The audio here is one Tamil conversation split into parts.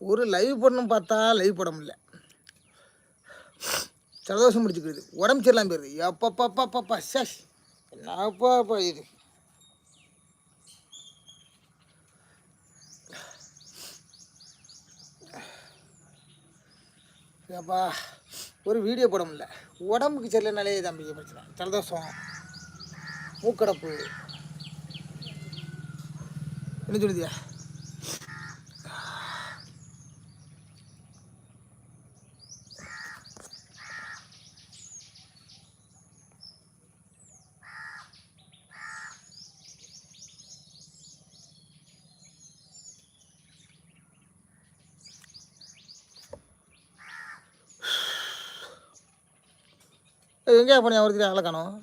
ஒரு லைவ் பண்ணணும் பார்த்தா லைவ் போட முடியல ஜலதோஷம் முடிச்சுக்கிறது உடம்பு சரியில்லாம போயிருது. எப்பப்பாப்பாப்பாப்பா சஷ் என்னப்பா இது? ஏப்பா ஒரு வீடியோ போட முடியல உடம்புக்கு சரியில்லைனாலே தம்பிக்கு பிரச்சனை. ஜலதோஷம். மூக்கடப்பு. என்ன சொல்லுதியா? எங்கே போனியா ஒருத்தர் தெரியும் காணோம்?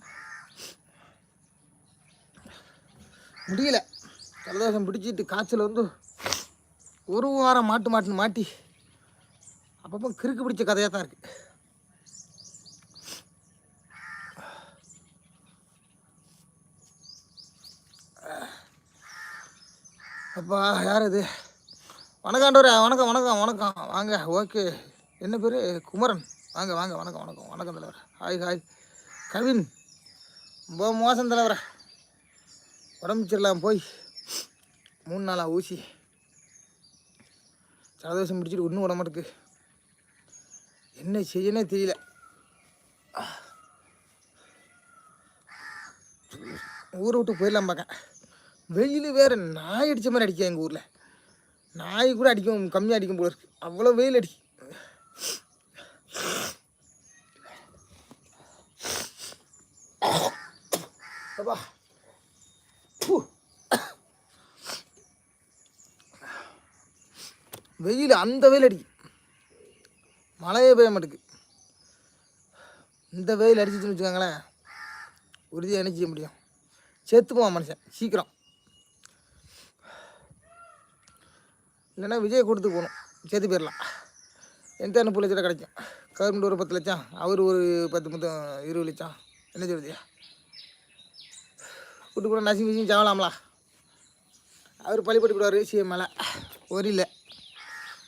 முடியல. ஜலதோஷம் பிடிச்சிட்டு காய்ச்சல் வந்து ஒரு வாரம் மாட்டு மாட்டுன்னு மாட்டி அப்பப்போ கிறுக்கு பிடிச்ச கதையாக தான் இருக்குது அப்பா யார் இது? வணக்கம்ன்றவரே வணக்கம் வணக்கம் வணக்கம். வாங்க ஓகே. என்ன பேர்? குமரன். வாங்க வாங்க வணக்கம் வணக்கம் வணக்கம் தலைவர். ஹாய் ஹாய் கவின் ரொம்ப மோசம் தலைவரை. உடம்பு சரியில்லாம போய் மூணு நாளாக ஊசி. ஜலதோஷம் பிடிச்சிட்டு ஒன்றும் உடம்பு இருக்குது என்ன செய்யனே தெரியல. ஊரை விட்டு போயிடலாம் பார்க்க வெயில் வேறு நாய் அடித்த மாதிரி அடிக்க எங்கள் ஊரில். நாய் கூட அடிக்கும் கம்மியாக அடிக்கும் போல இருக்குது அவ்வளோ வெயில் அடிக்கும் அப்பா வெயில் அந்த வெயில் அடிக்கும் மழையே பெய்ய மாட்டேங்குது இந்த வெயில் அடிச்சிச்சுன்னு வச்சுக்கோங்களேன் உறுதியாக என்ன செய்ய முடியும்? செத்து போவான் மனுஷன் சீக்கிரம். இல்லைன்னா விஜய் கொடுத்து போகணும். சேர்த்து போயிடலாம். எந்த முப்பது லட்சம் கிடைக்கும்? கவர்மெண்ட் ஒரு பத்து லட்சம். அவர் ஒரு பத்து மொத்தம் இருபது லட்சம். என்ன சொல்லுதியா கூட்டு கூட நசி மிசிங் சாவலாம்லா. அவர் பள்ளிப்பட்டு கூடாரு சிஎம் மேலே. ஒரு இல்லை.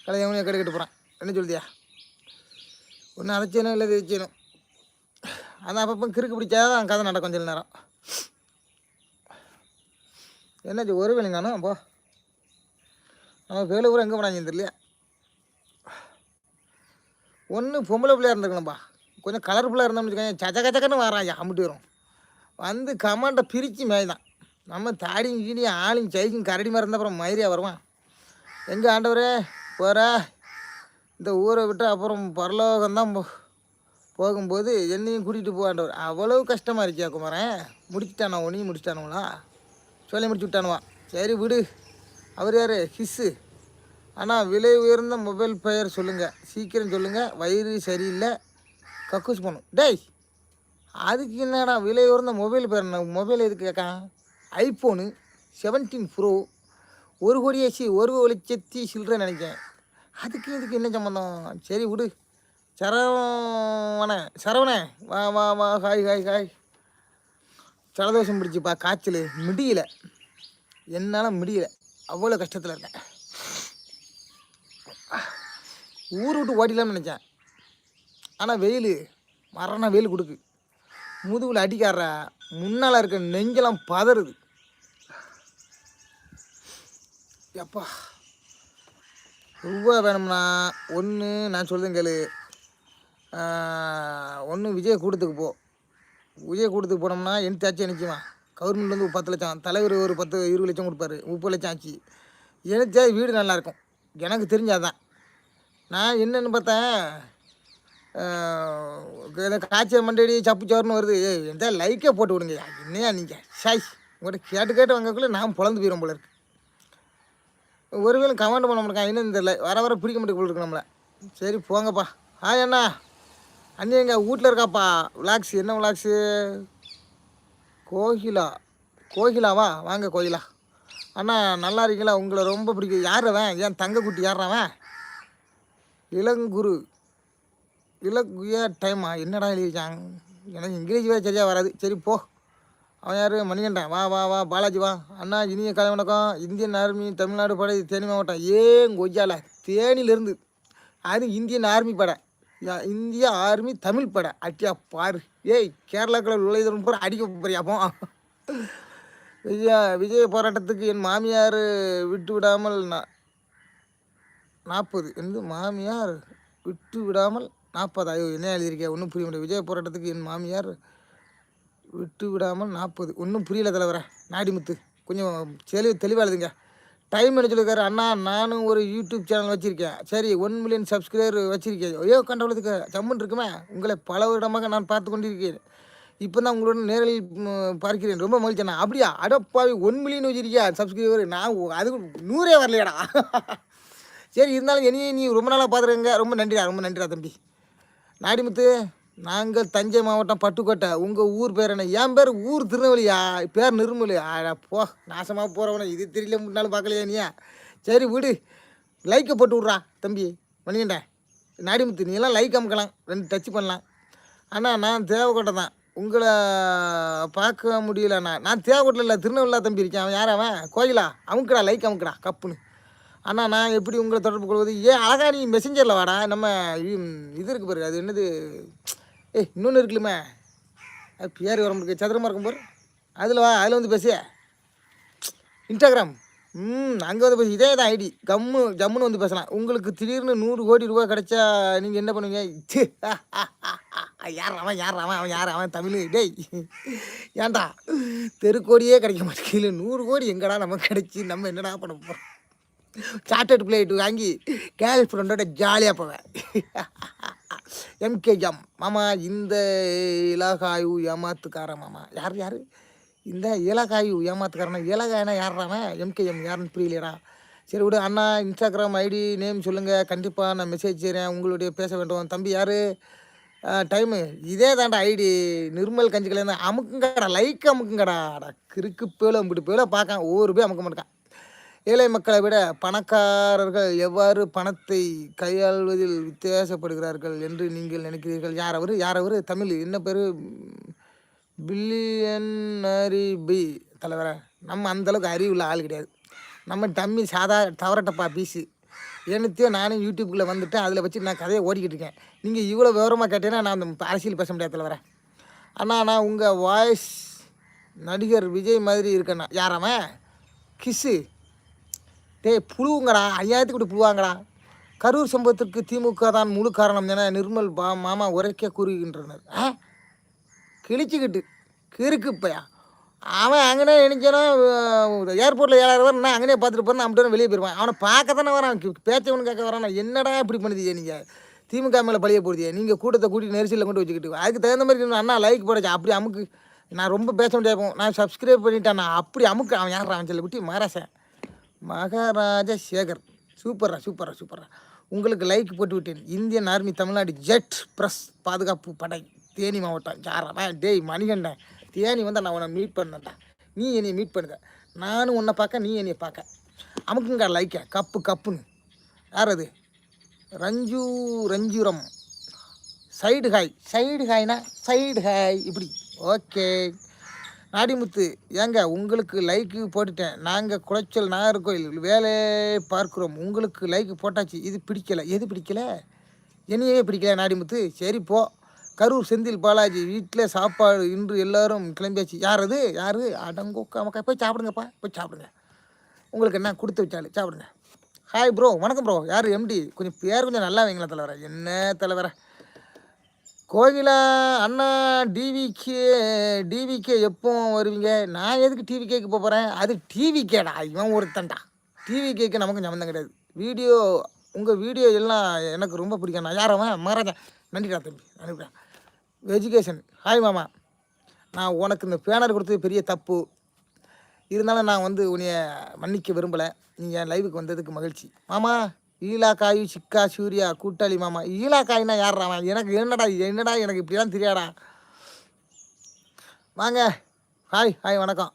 கலைஞவனையும் கடை கட்டு போகிறான் என்ன சொல்லுதியா ஒன்று அரைச்சேனும் இல்லை தெரிச்சேனும் அதான் அப்பப்போ கிறுக்கு பிடிச்சாதான் கதை நடக்கும் சில நேரம். என்னாச்சு ஒரு வேலைங்க காணும் அப்போ? நம்ம வேலை ஊர் எங்கே போனாங்க தெரியலையா. ஒன்று பொம்பளை பிள்ளையா இருந்திருக்கணும்ப்பா கொஞ்சம் கலர்ஃபுல்லாக இருந்தோம்னு வச்சுக்கோங்க சச்ச கச்சக்கன்னு வரான் அம்மிட்டு வரும். வந்து கமாண்டை பிரித்து மேய்தான். நம்ம தாடியும் கீடியும் ஆளும் சைக்கும் கரடி மாதிரி இருந்தால் அப்புறம் மயிரியாக வருவான். எங்கே ஆண்டவரே போகிற இந்த ஊரை விட்டு அப்புறம் பரலோகம்தான் போ போகும்போது என்னையும் கூட்டிகிட்டு போவாண்டவர் அவ்வளவு கஷ்டமாக இருக்கியா குமாரன் முடிச்சுட்டானா உன்னையும் முடிச்சிட்டானுங்களா? சொல்லி முடிச்சு விட்டானுவா. சரி விடு. அவர் யார்? ஹிஸ்ஸு. ஆனால் விலை உயர்ந்த மொபைல் பெயர் சொல்லுங்கள் சீக்கிரம் சொல்லுங்கள் வயிறு சரியில்லை. கக்கூஸ் பண்ணும் டேய் அதுக்கு என்னடா விலை உயர்ந்த மொபைல் பேர் என்ன? மொபைல் எதுக்கு கேட்கான் ஐஃபோனு செவன்டீன் ப்ரோ ஒரு கோடி ஏசி ஒரு லட்சத்தி சில்லற நினைக்கேன் அதுக்கு இதுக்கு என்ன சம்மந்தம் சரி விடு. சரவண சரவணே வா வா வா ஹாய் ஹாய் ஹாய் ஜலதோஷம் பிடிச்சிப்பா காய்ச்சல். முடியல. என்னால் முடியல. அவ்வளோ கஷ்டத்தில் இருக்கேன். ஊர் விட்டு ஓடிடலாம்னு நினச்சேன். ஆனால் வெயில். மரண வெயில் கொடுக்கு. முதுகில் அடிக்கார முன்னால் இருக்க நெஞ்செல்லாம் பதறுது. எப்பா. ரூபா வேணும்னா ஒன்று நான் சொல்லுதேன் கேளு. ஒன்று விஜய் கூட்டத்துக்கு போ. விஜய் கூட்டத்துக்கு போனோம்னா எனித்தாச்சும் நினைக்குமா கவர்மெண்ட் வந்து பத்து லட்சம். தலைவர் ஒரு பத்து இருபது லட்சம் கொடுப்பாரு. முப்பது லட்சம் ஆச்சு. எனக்கு வீடு நல்லாயிருக்கும் எனக்கு தெரிஞ்சாதான் நான் என்னென்னு பார்த்தேன் காய்ச்சல் மண்டடி சப்பு சோறுன்னு வருது. எந்த லைக்கே போட்டு விடுங்க. என்னையா நீங்கள் ஷாய் உங்கள்கிட்ட கேட்டு கேட்டு வாங்கக்குள்ளே நான் பொழந்து போயிடும் போல இருக்கு. ஒருவேளை கமெண்ட் பண்ண மாட்டேங்க. இன்னும் தெரியல. வர வர பிடிக்க மாட்டேங்க போல இருக்கு நம்மளை. சரி போங்கப்பா. ஆ அண்ணா. அண்ணி எங்கள் வீட்டில் இருக்காப்பா. விளாக்ஸ் என்ன விளாக்ஸு கோகிலா. கோகிலாவா? வாங்க கோகிலா. அண்ணா நல்லா இருக்கீங்களா? உங்களை ரொம்ப பிடிக்கும். யார் அவன்? ஏன் தங்க குட்டி யார் அவன்? இளங்குரு. இலக்குயா டைமா என்னடா எழுதிச்சாங்க எனக்கு இங்கிலீஷ் வேறு சரியாக வராது. சரி போ. அவன் யார்? மணிகண்டன். வா வா வா பாலாஜி வா. அண்ணா இனிய கலை வணக்கம். இந்தியன் ஆர்மி தமிழ்நாடு படை தேனி மாவட்டம். ஏன் கொய்யால தேனியிலேருந்து அது இந்தியன் ஆர்மி படை. யா- இந்திய ஆர்மி தமிழ் படை. அட்டியா பாரு. ஏய் கேரளாக்குள்ள உழைதரும் பூரா அடிக்க போறியாப்போ விஜய விஜய் போராட்டத்துக்கு என் மாமியார் விட்டு விடாமல் நான் நாற்பது என்று மாமியார் விட்டு விடாமல் நாற்பது. ஐயோ என்ன எழுதியிருக்கேன் ஒன்றும் புரிய முடியாது. விஜய் போராட்டத்துக்கு என் மாமியார் விட்டு விடாமல் நாற்பது. ஒன்றும் புரியல தலைவர. நாடிமுத்து கொஞ்சம் தெளிவு தெளிவாக எழுதுங்க. டைம் என்ன சொல்லியிருக்காரு? அண்ணா நானும் ஒரு யூடியூப் சேனல் வச்சுருக்கேன். சரி ஒன் மில்லியன் சப்ஸ்கிரைபர் வச்சுருக்கேன். ஐயோ கண்டவளத்துக்கு ஜம்முன் இருக்குமே. உங்களை பல வருடமாக நான் பார்த்து கொண்டிருக்கிறேன். இப்போ தான் உங்களுடன் நேரில் பார்க்கிறேன். ரொம்ப மகிழ்ச்சி அண்ணா அப்படியா? அடப்பாவி ஒன் மில்லியன் வச்சுருக்கியா? சப்ஸ்கிரைபர் நான் அதுக்கு அது நூறே வரலையாடா. சரி இருந்தாலும் என்னையே நீ ரொம்ப நாளாக பார்த்துருங்க ரொம்ப நன்றிடா ரொம்ப நன்றிடா தம்பி. நாடிமுத்து நாங்கள் தஞ்சை மாவட்டம் பட்டுக்கோட்டை. உங்கள் ஊர் பேர் என்ன? என் பேர் ஊர் திருநெல்வேலியா? பேர் நிர்மலி. ஆடா போ நாசமாக போகிறவன இது தெரியல முன்னாலும் பார்க்கலையா நீயா சரி விடு. லைக்கை போட்டு விட்றா தம்பி. மணிகண்டேன் நாடிமுத்து நீ எல்லாம் லைக் அமுக்கலாம். ரெண்டு டச் பண்ணலாம். அண்ணா நான் தேவக்கோட்டை தான். உங்களை பார்க்க முடியலண்ணா. நான் தேவக்கோட்டில் இல்லை திருநெல்வேலியில் தம்பி இருக்கேன். அவன் யார் அவன்? கோயிலா? அமுக்கடா லைக் அமுக்கடா. கப்புன்னு. அண்ணா நான் எப்படி உங்களை தொடர்பு கொள்வது? ஏன் அழகா நீ மெசஞ்சரில் வாடா. நம்ம இது இருக்கு பாரு அது என்னது? ஏய் இன்னொன்று இருக்குல்லுமே. அது பேர் வர முடியாது சதுரமாக இருக்கும் பாரு. அதில் வா அதில் வந்து பேசிய இன்ஸ்டாகிராம் ம் அங்கே வந்து பேசு இதே தான் ஐடி. கம்மு ஜம்முன்னு வந்து பேசலாம். உங்களுக்கு திடீர்னு நூறு கோடி ரூபா கிடைச்சா நீங்கள் என்ன பண்ணுவீங்க? யார் அவன் யார் அவன் அவன் யார் அவன் தமிழ். டேய் ஏன்டா? தெருக்கோடியே கிடைக்க மாட்டேங்குது. நூறு கோடி எங்கடா நமக்கு கிடைச்சி நம்ம என்னடா பண்ண போகிறோம் சாக்லேட் பிளேட் வாங்கி கேர்ள் ஃப்ரெண்டோட ஜாலியாக போவேன். எம்கேஎம் மாமா இந்த இலகாயு ஏமாத்துக்காரன் மாமா. யார் யார்? இந்த இலகாயு ஏமாத்துக்காரனா? இலகாயனா யார்றாம எம்கேஎம் யாருன்னு புரியலையடா. சரி விடு அண்ணா இன்ஸ்டாகிராம் ஐடி நேம் சொல்லுங்கள் கண்டிப்பாக நான் மெசேஜ் செய்கிறேன் உங்களுடைய பேச வேண்டும். தம்பி யார்? டைமு இதே தாண்டா ஐடி நிர்மல் கஞ்சிக்கலேருந்து அமுக்குங்கடா. லைக் அமுக்குங்கடா. கிறுக்கு பேலோ அம்பிட்டு பேல பார்க்க ஒவ்வொரு பேர் அமுக்க மாட்டேன். ஏழை மக்களை விட பணக்காரர்கள் எவ்வாறு பணத்தை கையாள்வதில் வித்தியாசப்படுகிறார்கள் என்று நீங்கள் நினைக்கிறீர்கள்? யார் அவர்? யார் அவர்? தமிழ். என்ன பேர்? பில்லியனரி பி. தலைவரை நம்ம அந்தளவுக்கு அறிவுள்ள ஆள் கிடையாது. நம்ம டம்மி சாதா தவறட்டப்பா பீஸு. என்னத்தையும் நானும் யூடியூப்பில் வந்துட்டேன் அதில் வச்சு நான் கதையை ஓடிக்கிட்டு இருக்கேன். நீங்கள் இவ்வளோ விவரமாக கேட்டீங்கன்னா நான் அந்த அரசியல் பேச முடியாது தலைவரை. அண்ணா நான் உங்கள் வாய்ஸ் நடிகர் விஜய் மாதிரி இருக்கேண்ணா யாராம கிஸ்ஸு. டேய் புழுவுங்கடா. ஐயாயிரத்துக்கு கூட புழுவாங்கடா. கரூர் சம்பவத்திற்கு திமுக தான் முழு காரணம் என நிர்மல் பா மாமா உரைக்க கூறுகின்றனர். ஆ? கிழிச்சிக்கிட்டு கிறுக்குப்பையா? அவன் அங்கனே நினைச்சானோ ஏர்போர்ட்டில் ஏழாயிரம் ரூபா நான் அங்கனே பார்த்துட்டு போறேன் அப்படியே வெளியே போயிடுவான் அவனை பார்க்க தானே வரான். கி- பேச்சவனு கேட்க வரான். என்னடா இப்படி பண்ணுதீங்க நீங்கள் திமுக மேலே பழிய போடுதியே நீங்கள் கூட்டத்தை கூட்டி நெரிசலில் கொண்டு வச்சுக்கிட்டு அதுக்கு தகுந்த மாதிரி அண்ணா லைக் போடச்சு. அப்படி அமுக்கு. நான் ரொம்ப பேச முடியாது நான் சப்ஸ்கிரைப் பண்ணிட்டேன் நான் அப்படி அமுக்கு. அவன் யார் அவன் சொல்லி குட்டி? மகாராசன் மகாராஜா சேகர் சூப்பரா சூப்பரா சூப்பரா உங்களுக்கு லைக் போட்டு விட்டேன் இந்தியன் ஆர்மி தமிழ்நாடு ஜெட் ப்ரெஸ் பாதுகாப்பு படை. தேனி மாவட்டம் யாரவன் டேய் மணிகண்டன். தேனி வந்து நான் உன்னை மீட் பண்ணேன்டா. நீ என்னை மீட் பண்ணுத. நானும் உன்னை பார்க்க நீ என்னை பார்க்க. அமுக்குங்க லைக்க கப்பு கப்புன்னு. யார் அது? ரஞ்சு ரஞ்சுரம். சைடு ஹாய் சைடு ஹாய்னா சைடு ஹாய் இப்படி. ஓகே நாடிமுத்து ஏங்க உங்களுக்கு லைக்கு போட்டுட்டேன். நாங்கள் குளச்சல் நாகர்கோயில் வேலை பார்க்குறோம். உங்களுக்கு லைக்கு போட்டாச்சு. இது பிடிக்கல. எது பிடிக்கலை? என்னையே பிடிக்கல நாடிமுத்து. சரி போ. கரூர் செந்தில் பாலாஜி வீட்டில் சாப்பாடு இன்று எல்லோரும் கிளம்பியாச்சு. யார் அது? யார்? அடங்கோக்கா மக்கா போய் சாப்பிடுங்கப்பா. போய் சாப்பிடுங்க. உங்களுக்கு என்ன கொடுத்து வச்சாலும் சாப்பிடுங்க. ஹாய் ப்ரோ வணக்கம் ப்ரோ யார்? எம்டி கொஞ்சம் பேர் கொஞ்சம் நல்லா வைங்களா தலைவரை. என்ன தலைவரை? கோகிலா அண்ணா டிவிக்கே டிவிக்கே எப்போ வருவீங்க? நான் எதுக்கு டிவிகேக்கு போக போகிறேன் அது டிவி கேடா இவன் ஒருத்தன்டா. டிவிகேக்கு நமக்கு சம்மந்தம் கிடையாது. வீடியோ உங்கள் வீடியோ எல்லாம் எனக்கு ரொம்ப பிடிக்கும். நான் யாரவன் மகாராஜா. நன்றிடா தம்பி. நன்றிடா. எஜுகேஷன் ஹாய் மாமா. நான் உனக்கு இந்த பேனர் கொடுத்தது பெரிய தப்பு. இருந்தாலும் நான் வந்து உன்னைய மன்னிக்க விரும்பலை. நீங்கள் என் லைவுக்கு வந்ததுக்கு மகிழ்ச்சி. மாமா. ஈலாக்காயு சிக்கா சூர்யா கூட்டாளி மாமா. ஈலாக்காயினா யார் யார்ரா அவன் எனக்கு என்னடா என்னடா எனக்கு இப்படிலாம் தெரியாடா வாங்க. ஹாய் ஹாய் வணக்கம்.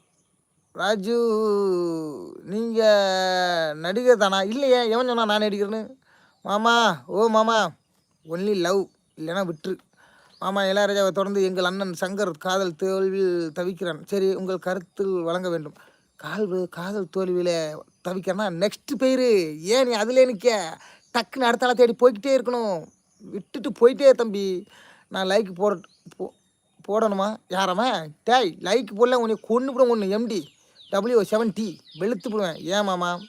ராஜு நீங்கள் நடிகர் தானா? இல்லையே எவன் சொன்னா நான் நடிக்கிறேன்னு மாமா ஓ மாமா ஒன்லி லவ் இல்லைன்னா விட்டுரு மாமா இளையராஜாவை தொடர்ந்து எங்கள் அண்ணன் சங்கர் காதல் தோல்வியில் தவிக்கிறான். சரி உங்கள் கருத்தில் வழங்க வேண்டும். கால் காதல் தோல்வியில் தவிக்கிறனா நெக்ஸ்ட் பேர் ஏன் நீ அதிலே நிற்க டக்குன்னு அடுத்த ஆளை தேடி போய்கிட்டே இருக்கணும். விட்டுட்டு போயிட்டே தம்பி. நான் லைக் போட போ போடணுமா? யாரவன் டேய் லைக் போடல உன்னை கொண்டு போட ஒன்று எம்டி டபிள்யூ செவன் டி வெளுத்து போடுவேன். ஏன் மாமா?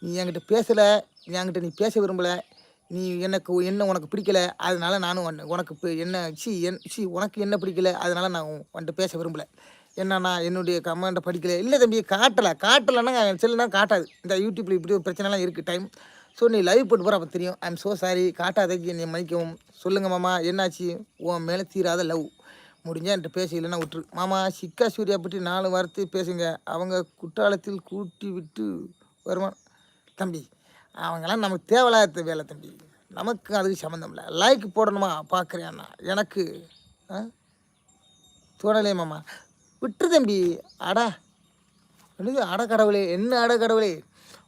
நீ என்கிட்ட பேசலை. என்கிட்ட நீ பேச விரும்பலை. நீ எனக்கு என்ன உனக்கு பிடிக்கல? அதனால நானும் உனக்கு என்ன சி என் சி உனக்கு என்ன பிடிக்கல? அதனால நான் உன்கிட்ட பேச விரும்பலை. என்னண்ணா என்னுடைய கமெண்ட்டை படிக்கல? இல்லை தம்பி காட்டலை. காட்டலைன்னா செல்லுனா காட்டாது. இந்த யூடியூப்பில் இப்படி ஒரு பிரச்சனைலாம் இருக்குது டைம் ஸோ நீ லைவ் போட்டு போகிற அப்போ தெரியும். ஐம் ஸோ சாரி காட்டாதைக்கு என்னை மன்னிக்கவும். சொல்லுங்கள் மாமா. என்னாச்சு? உன் மேலே தீராத லவ் முடிஞ்சால் என்கிட்ட பேச இல்லைன்னா விட்டுரு. மாமா சிக்கா சூர்யா பற்றி நாலு வார்த்தை பேசுங்க. அவங்க குற்றாலத்தில் கூட்டி விட்டு வருவான். தம்பி அவங்கெல்லாம் நமக்கு தேவையில்லாத வேலை தம்பி. நமக்கு அதுக்கு சம்மந்தம் இல்லை. லைக் போடணுமா? பார்க்குறேன்னா எனக்கு ஆ? தோணலே மாமா. விட்டுரு தம்பி அடா. என்னது? அட கடவுளே. என்ன அட கடவுளே?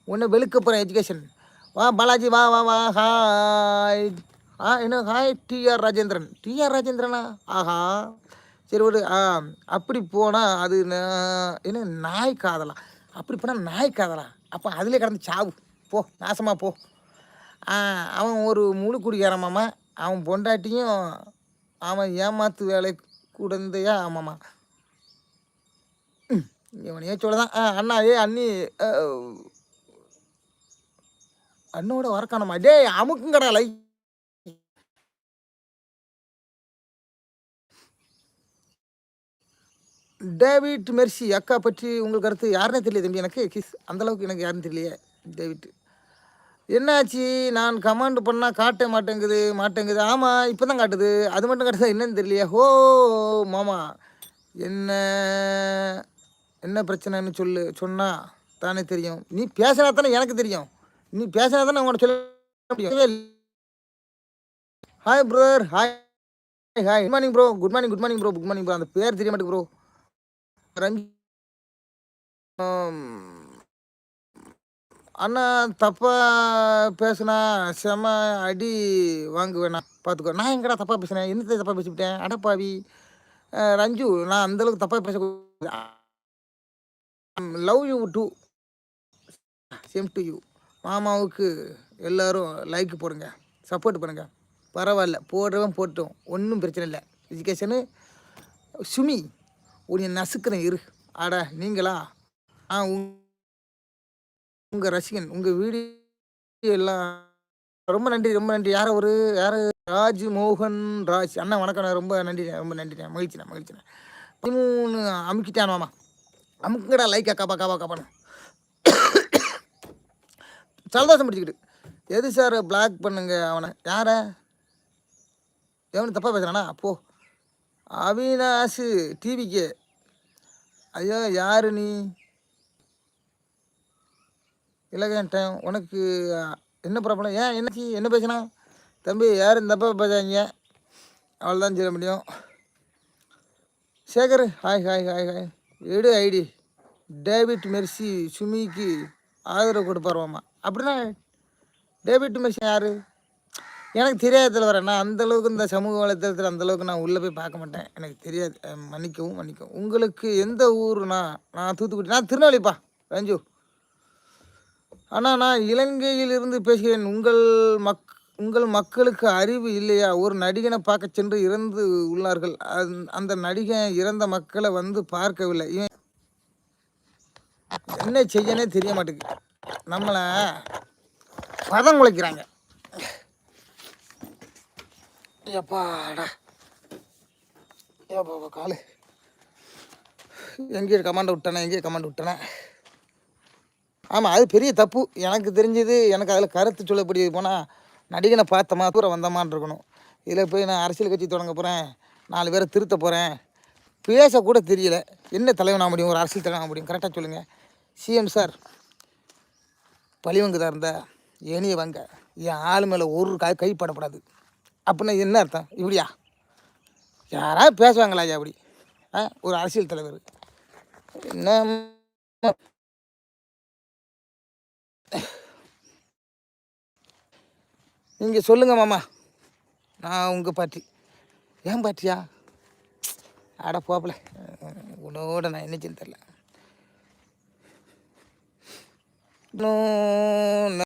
உன்னை வெளுக்க போகிறேன் எஜுகேஷன் வா பாலாஜி வா வா வா ஹாய் ஆ என்ன? Hi TR Rajendran. டிஆர் ராஜேந்திரனா? ஆஹா. சரி ஒரு ஆ அப்படி போனால் அது என்ன நாய் காதலா? அப்படி போனால் நாய் காதலா? அப்போ அதிலே கடந்து சாவு. போ நாசமாக போ. ஆ, அவன் ஒரு முழு குடிக்காரமாமா அவன் பொண்டாட்டியும் அவன் ஏமாத்து வேலை கூடந்தையா ஆமாம்மா. இவனையே சொல்லதான். ஆ அண்ணா ஏ அண்ணி அண்ணோட வரக்கானம்மா டேய் அமுக்குங்கடா லை. டேவிட் மெர்சி அக்கா பற்றி உங்கள் கருத்து யாருன்னே தெரியல தம்பி எனக்கு? கிஸ் அந்த அளவுக்கு எனக்கு யாருன்னு தெரியலையே டேவிட். என்னாச்சு? நான் கமாண்ட் பண்ணால் காட்ட மாட்டேங்குது மாட்டேங்குது. ஆமாம் இப்போ தான் காட்டுது. அது மட்டும் காட்டுதா என்னன்னு தெரியலையே. ஹோ மாமா. என்ன? என்ன பிரச்சனைன்னு சொல்லு. சொன்னால் தானே தெரியும். நீ பேசினா தானே எனக்கு தெரியும். நீ பேசினா தானே உங்கள்கிட்ட சொல்ல முடியும். Hi brother hi hi good morning bro good morning good morning bro good morning bro அந்த பேர் தெரிய மாட்டேங்க ப்ரோ ரஞ்சி அண்ணா தப்பா பேசுனா செம அடி வாங்குவேண்ணா. பார்த்துக்கோ நான் எங்கடா தப்பாக பேசினேன்? என்னத்தை தப்பாக பேசிவிட்டேன்? அடப்பாவி. ரஞ்சு நான் அந்த அளவுக்கு பேச love you too same to you மாமாவுக்கு எல்லோரும் லைக் போடுங்க. சப்போர்ட் பண்ணுங்கள் பரவாயில்ல. போடுறவன் போட்டோம் ஒன்றும் பிரச்சனை இல்லை. எஜுகேஷனு சுமி உன்னை நசுக்கிறேன் இரு. ஆட நீங்களா? ஆ உங்கள் ரசிகன் உங்கள் வீடியோ எல்லாம் ரொம்ப நன்றி ரொம்ப நன்றி. யார் ஒரு யார் ராஜ் மோகன் ராஜ். அண்ணா வணக்கம் ரொம்ப நன்றி ரொம்ப நன்றிண்ணே. மகிழ்ச்சிண்ணே மகிழ்ச்சிண்ணே. பதிமூணு அமுக்கிட்டான் மாமா. அமுக்குங்கடா லைக் காப்பா காப்பா காப்பான்னு சலதாசம் பிடிச்சிக்கிட்டு. எது சார் பிளாக் பண்ணுங்க அவனை? யார? எவனு தப்பாக பேசுகிறானா போ. அவினாஷ் டிவிக்கு ஐயோ யாரு நீ? இலகன் டைம் உனக்கு என்ன ப்ராப்ளம் ஏன் என்னாச்சு என்ன பேசினா? தம்பி யாரும் தப்பாக பேசாதீங்க. அவ்வளோதான் சொல்ல முடியும். Sekar hi hi hi hi எடு ஐடி. டேவிட் மெர்சி சுமிக்கு ஆதரவு கொடுப்பாருவாமா அப்படின்னா டேவிட் மெர்சி யார்? எனக்கு தெரியாத வரேன் நான் அந்தளவுக்கு இந்த சமூக வலைத்தளத்தில் அந்தளவுக்கு நான் உள்ளே போய் பார்க்க மாட்டேன். எனக்கு தெரியாது. மன்னிக்கவும் மன்னிக்கவும். உங்களுக்கு எந்த ஊருண்ணா நான் தூத்துக்குடி நான் திருநெல்வேலிப்பா ரஞ்சு. அண்ணா நான் இலங்கையிலிருந்து பேசுகிறேன். உங்கள் மக் உங்கள் மக்களுக்கு அறிவு இல்லையா? ஒரு நடிகனை பார்க்க சென்று இறந்து உள்ளார்கள். அந்த- அந்த நடிகன் இறந்த மக்களை வந்து பார்க்கவில்லை. இவன் என்ன செய்யனே தெரிய மாட்டேங்குது. நம்மளை பதம் குலைக்கிறாங்க எப்பாடா ஏப்பா காலு. எங்கேயும் கமாண்டை விட்டனே எங்கேயும் கமாண்ட் விட்டேனே. ஆமாம் அது பெரிய தப்பு. எனக்கு தெரிஞ்சது எனக்கு அதில் கருத்து சொல்லப்படியது போனால் நடிகனை பார்த்தமா தூரம் வந்தமான்னு இருக்கணும். இதில் போய் நான் அரசியல் கட்சி தொடங்க போகிறேன் நாலு பேரை திருத்த போகிறேன் பேசக்கூட தெரியல. என்ன தலைவனாக முடியும்? ஒரு அரசியல் தலைவனாக முடியும்? கரெக்டாக சொல்லுங்கள் சிஎம் சார் பழிவங்குதா இருந்தா எனிய வங்க. என் ஆள் மேலே ஒரு கை கைப்படப்படாது அப்படின்னா என்ன அர்த்தம்? இப்படியா? யாராவது பேசுவாங்களா ஐயா அப்படி? ஆ ஒரு அரசியல் தலைவர். என்ன நீங்கள் சொல்லுங்கள் மாமா. நான் உங்கள் பாட்டி. ஏன் பாட்டியா? அட போப்பல. உன்னோட நான் என்னச்சுன்னு தெரில இன்னும்